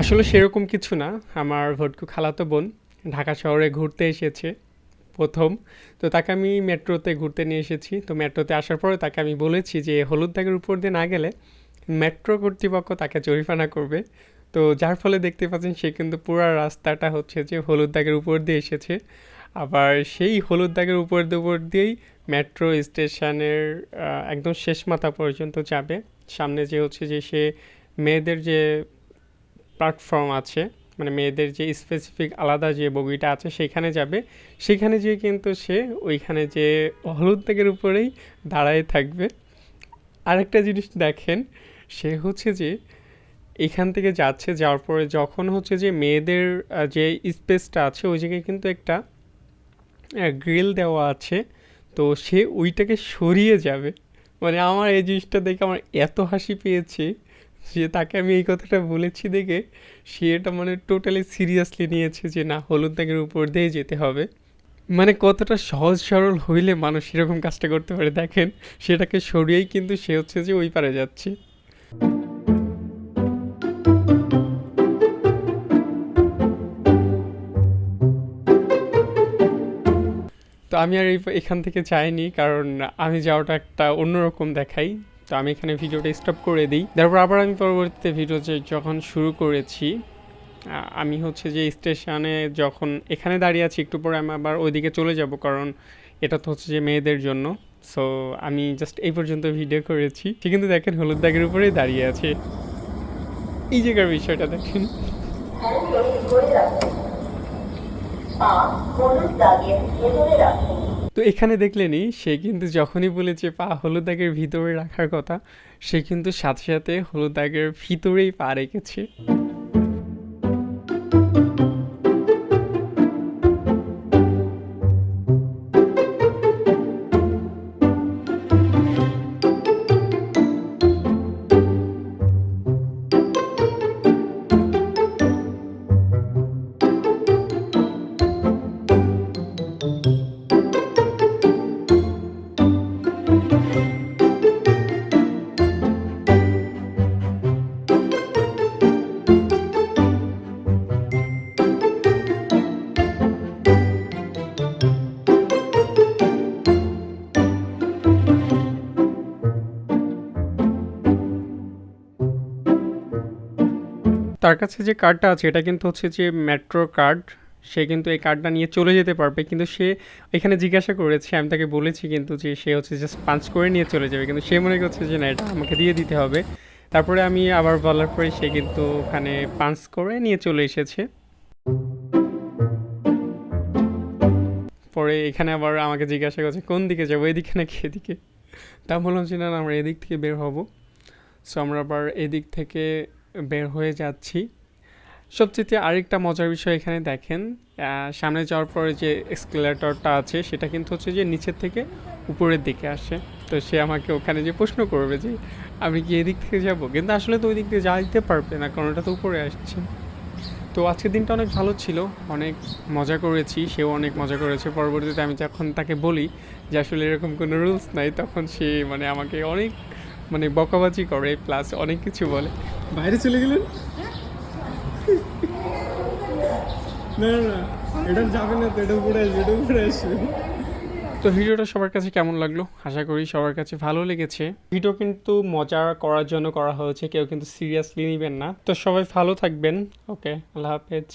আসলে সেরকম কিছু না। আমার ভটকু খালাতো বোন ঢাকা শহরে ঘুরতে এসেছে প্রথম। তো তাকে আমি মেট্রোতে ঘুরতে নিয়ে এসেছি। তো মেট্রোতে আসার পরে তাকে আমি বলেছি যে, হলুদ দাগের উপর দিয়ে না গেলে মেট্রো কর্তৃপক্ষ তাকে জরিমানা করবে। তো যার ফলে দেখতে পাচ্ছেন সে কিন্তু পুরো রাস্তাটা হচ্ছে যে হলুদ দাগের উপর দিয়ে এসেছে। আবার সেই হলুদ দাগের উপর উপর দিয়েই মেট্রো স্টেশনের একদম শেষ মাথা পর্যন্ত যাবে। সামনে যে হচ্ছে যে সে মেয়েদের যে প্ল্যাটফর্ম আছে মানে মেয়েদের যে স্পেসিফিক আলাদা যে বগিটা আছে সেখানে যাবে। সেখানে যেয়ে কিন্তু সে ওইখানে যে হলুদ দাগের উপরেই দাঁড়ায় থাকবে। আরেকটা জিনিস দেখেন, সে হচ্ছে যে এখান থেকে যাচ্ছে, যাওয়ার পরে যখন হচ্ছে যে মেয়েদের যে স্পেসটা আছে ওই জায়গায় কিন্তু একটা গ্রিল দেওয়া আছে। তো সে ওইটাকে সরিয়ে যাবে। মানে আমার এই জিনিসটা দেখে আমার এত হাসি পেয়েছে যে তাকে আমি এই কথাটা বলেছি দেখে সে এটা মানে টোটালি সিরিয়াসলি নিয়েছে যে না, হলুদ দাগের উপর দিয়ে যেতে হবে। মানে কতটা সহজ সরল হইলে মানুষ এরকম কাজটা করতে পারে, দেখেন সেটাকে সরিয়েই কিন্তু সে হচ্ছে যে ওই পারে যাচ্ছে। তো আমি আর এখান থেকে চাইনি কারণ আমি যাওয়াটা একটা অন্যরকম দেখাই। তো আমি এখানে ভিডিওটা স্টপ করে দিই। তারপর আবার আমি পরবর্তীতে ভিডিও যখন শুরু করেছি আমি হচ্ছে যে স্টেশনে যখন এখানে দাঁড়িয়ে আছি, একটু পরে আমি আবার ওইদিকে চলে যাব, কারণ এটা তো হচ্ছে যে মেয়েদের জন্য। সো আমি জাস্ট এই পর্যন্ত ভিডিও করেছি। সে কিন্তু দেখেন, হলুদ দাগের উপরেই দাঁড়িয়ে আছে। এই জায়গার বিষয়টা দেখেন। রাখুন তো এখানে দেখলেনি সে কিন্তু যখনই বলেছে পা হলুদ দাগের ভিতরে রাখার কথা, সে কিন্তু সাথে সাথে হলুদ দাগের ভিতরেই পা রেখেছে। তার কাছে যে কার্ডটা আছে এটা কিন্তু হচ্ছে যে মেট্রো কার্ড সে কিন্তু এই কার্ডটা নিয়ে চলে যেতে পারবে। কিন্তু সে এখানে জিজ্ঞাসা করেছে আমি তাকে বলেছি কিন্তু যে সে হচ্ছে জাস্ট পাঞ্চ করে নিয়ে চলে যাবে। কিন্তু সে মনে করছে যে না এটা আমাকে দিয়ে দিতে হবে। তারপরে আমি আবার বলার পরে সে কিন্তু ওখানে পাঞ্চ করে নিয়ে চলে এসেছে। পরে এখানে আবার আমাকে জিজ্ঞাসা করছে কোন দিকে যাব এদিকে নাকি এদিকে? তা বললাম যে না, আমরা এদিক থেকে বের হব। সো আমরা আবার এদিক থেকে বের হয়ে যাচ্ছি। সবচেয়ে আরেকটা মজার বিষয় এখানে দেখেন সামনে যাওয়ার পরে যে এক্সকেলেটরটা আছে, সেটা কিন্তু হচ্ছে যে নিচের থেকে উপরের দিকে আসে। তো সে আমাকে ওখানে যে প্রশ্ন করবে যে, আমি কি এদিক থেকে যাব? কিন্তু আসলে তো ওই দিক দিয়ে যাইতে পারবে না, কারণ ওটা তো উপরে আসছে। তো আজকের দিনটা অনেক ভালো ছিল, অনেক মজা করেছি, সেও অনেক মজা করেছে। পরবর্তীতে আমি যখন তাকে বলি যে, আসলে এরকম কোনো রুলস নাই, তখন সে মানে আমাকে অনেক মানে বকাবাজি করে প্লাস অনেক কিছু বলে। বাইরে চলে গেলেন? না না এটা যাবে না তো এটা উপরে আসবে এটা উপরে আসবে। তো ভিডিওটা সবার কাছে কেমন লাগল? আশা করি সবার কাছে ভালো লেগেছে। ভিডিও কিন্তু মজা করার জন্য করা হয়েছে কেউ কিন্তু সিরিয়াসলি নেবেন না। তো সবাই ভালো থাকবেন। ওকে আল্লাহ হাফেজ।